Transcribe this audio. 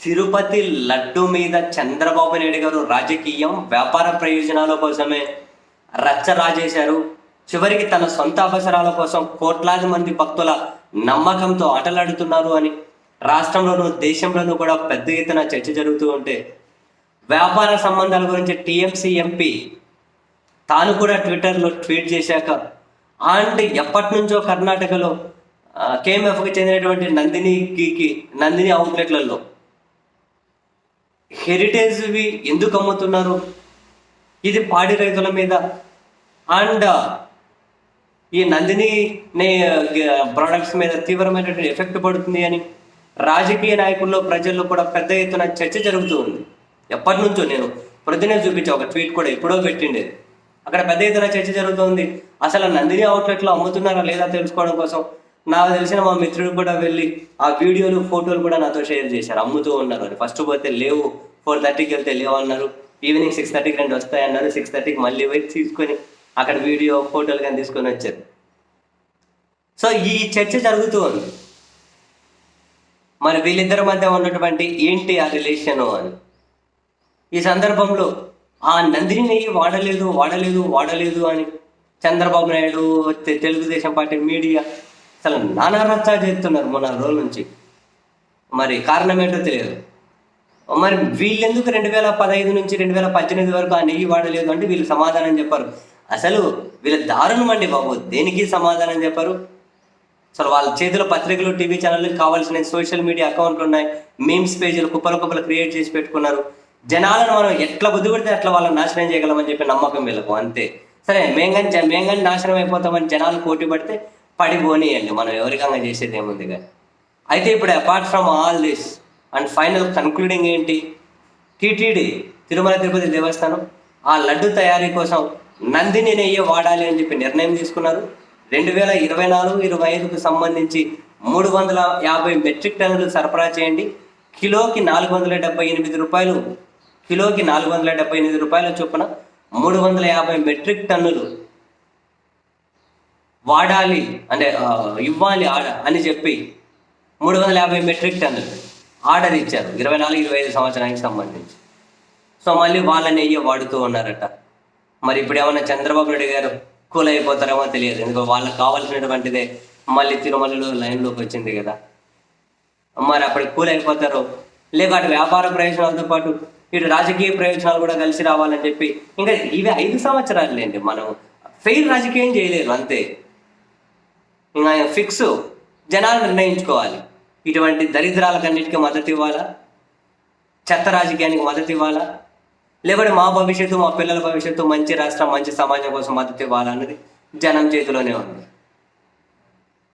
తిరుపతి లడ్డు మీద చంద్రబాబు నాయుడు గారు రాజకీయం వ్యాపార ప్రయోజనాల కోసమే రచ్చ రాజేశారు చివరికి తన సొంత అవసరాల కోసం కోట్లాది మంది భక్తుల నమ్మకంతో ఆటలాడుతున్నారు అని రాష్ట్రంలోనూ దేశంలోనూ కూడా పెద్ద ఎత్తున చర్చ జరుగుతూ ఉంటే వ్యాపార సంబంధాల గురించి టీఎంసీ ఎంపీ తాను కూడా ట్విట్టర్లో ట్వీట్ చేశాక అండ్ ఎప్పటి నుంచో కర్ణాటకలో కేఎంఎఫ్కి చెందినటువంటి నందిని గీకి నందిని అవుట్లెట్లలో హెరిటేజ్వి ఎందుకు అమ్ముతున్నారు? ఇది పాడి రైతుల మీద. అండ్ ఈ నందిని ప్రోడక్ట్స్ మీద తీవ్రమైనటువంటి ఎఫెక్ట్ పడుతుంది అని రాజకీయ నాయకుల్లో ప్రజల్లో కూడా పెద్ద ఎత్తున చర్చ జరుగుతూ ఉంది. ఎప్పటి నుంచో నేను ప్రొద్దునే చూపించా ఒక ట్వీట్ కూడా ఎప్పుడో పెట్టిండేది అక్కడ పెద్ద ఎత్తున చర్చ జరుగుతుంది అసలు ఆ నందిని అవుట్లెట్లో అమ్ముతున్నారా లేదా తెలుసుకోవడం కోసం నాకు తెలిసిన మా మిత్రుడు కూడా వెళ్ళి ఆ వీడియోలు ఫోటోలు కూడా నాతో షేర్ చేశారు. అమ్ముతూ ఉన్నారు అని. ఫస్ట్ పోతే లేవు ఫోర్ థర్టీకి వెళ్తే లేవు అన్నారు ఈవినింగ్ సిక్స్ థర్టీకి రెండు వస్తాయి అన్నారు సిక్స్ థర్టీకి మళ్ళీ పోయి తీసుకొని అక్కడ వీడియో ఫోటోలు కానీ తీసుకొని వచ్చారు. సో ఈ చర్చ జరుగుతూ ఉంది. మరి వీళ్ళిద్దరి మధ్య ఉన్నటువంటి ఏంటి ఆ రిలేషను అని? ఈ సందర్భంలో ఆ నందిని వాడలేదు వాడలేదు వాడలేదు అని చంద్రబాబు నాయుడు తెలుగుదేశం పార్టీ మీడియా అసలు నానా రచ్చా చేస్తున్నారు మన రోజుల నుంచి. మరి కారణం ఏంటో తెలియదు. మరి వీళ్ళెందుకు రెండు వేల పదహైదు నుంచి రెండు వేల పద్దెనిమిది వరకు ఆ నెయ్యి వాడలేదు అంటే వీళ్ళు సమాధానం చెప్పారు. అసలు వీళ్ళ దారుణం అండి బాబు. దేనికి సమాధానం చెప్పారు? అసలు వాళ్ళ చేతిలో పత్రికలు టీవీ ఛానళ్ళు కావాల్సిన సోషల్ మీడియా అకౌంట్లు ఉన్నాయి. మీమ్స్ పేజీలు కుప్పలు కుప్పలు క్రియేట్ చేసి పెట్టుకున్నారు. జనాలను మనం ఎట్లా బుద్ధిపెడితే అట్లా వాళ్ళని నాశనం చేయగలమని చెప్పి నమ్మకం వీళ్ళకు అంతే. సరే మేము కానీ మేము కానీ నాశనం అయిపోతామని జనాలు పోటీ పడితే పడిపోనియండి మనం ఎవరికంగా చేసేది ఏముందిగా. అయితే ఇప్పుడు apart from all this and final concluding ఏంటి? టీటీడీ తిరుమల తిరుపతి దేవస్థానం ఆ లడ్డు తయారీ కోసం నందిని నెయ్యి వాడాలి అని చెప్పి నిర్ణయం తీసుకున్నారు. రెండు వేల ఇరవై నాలుగు ఇరవై ఐదుకు సంబంధించి మూడు వందల యాభై మెట్రిక్ టన్నులు సరఫరా చేయండి. కిలోకి నాలుగు వందల డెబ్బై ఎనిమిది రూపాయలు కిలోకి నాలుగు వందల డెబ్బై ఎనిమిది రూపాయల చొప్పున మూడు వందల యాభై మెట్రిక్ టన్నులు వాడాలి అంటే ఇవ్వాలి ఆడ అని చెప్పి మూడు వందల యాభై మెట్రిక్ టన్నులు ఆర్డర్ ఇచ్చారు ఇరవై నాలుగు ఇరవై ఐదు సంవత్సరానికి సంబంధించి. సో మళ్ళీ వాళ్ళ నెయ్యి వాడుతూ ఉన్నారట. మరి ఇప్పుడు ఏమైనా చంద్రబాబు నాయుడు గారు కూల్ అయిపోతారేమో తెలియదు ఎందుకంటే వాళ్ళకి కావాల్సినటువంటిదే మళ్ళీ తిరుమలలో లైన్లోకి వచ్చింది కదా. మరి అప్పుడు కూల్ అయిపోతారు లేక అటు వ్యాపార ప్రయోజనాలతో పాటు ఇటు రాజకీయ ప్రయోజనాలు కూడా కలిసి రావాలని చెప్పి ఇంకా ఇవి ఐదు సంవత్సరాలు లేండి మనం ఫెయిల్ రాజకీయం చేయలేరు అంతే. ఫిక్స్ జనాలు నిర్ణయించుకోవాలి. ఇటువంటి దరిద్రాలకన్నిటికీ మద్దతు ఇవ్వాలా? చెత్త రాజకీయానికి మద్దతు ఇవ్వాలా? లేకపోతే మా భవిష్యత్తు మా పిల్లల భవిష్యత్తు మంచి రాష్ట్రం మంచి సమాజం కోసం మద్దతు ఇవ్వాలన్నది జనం చేతిలోనే ఉంది.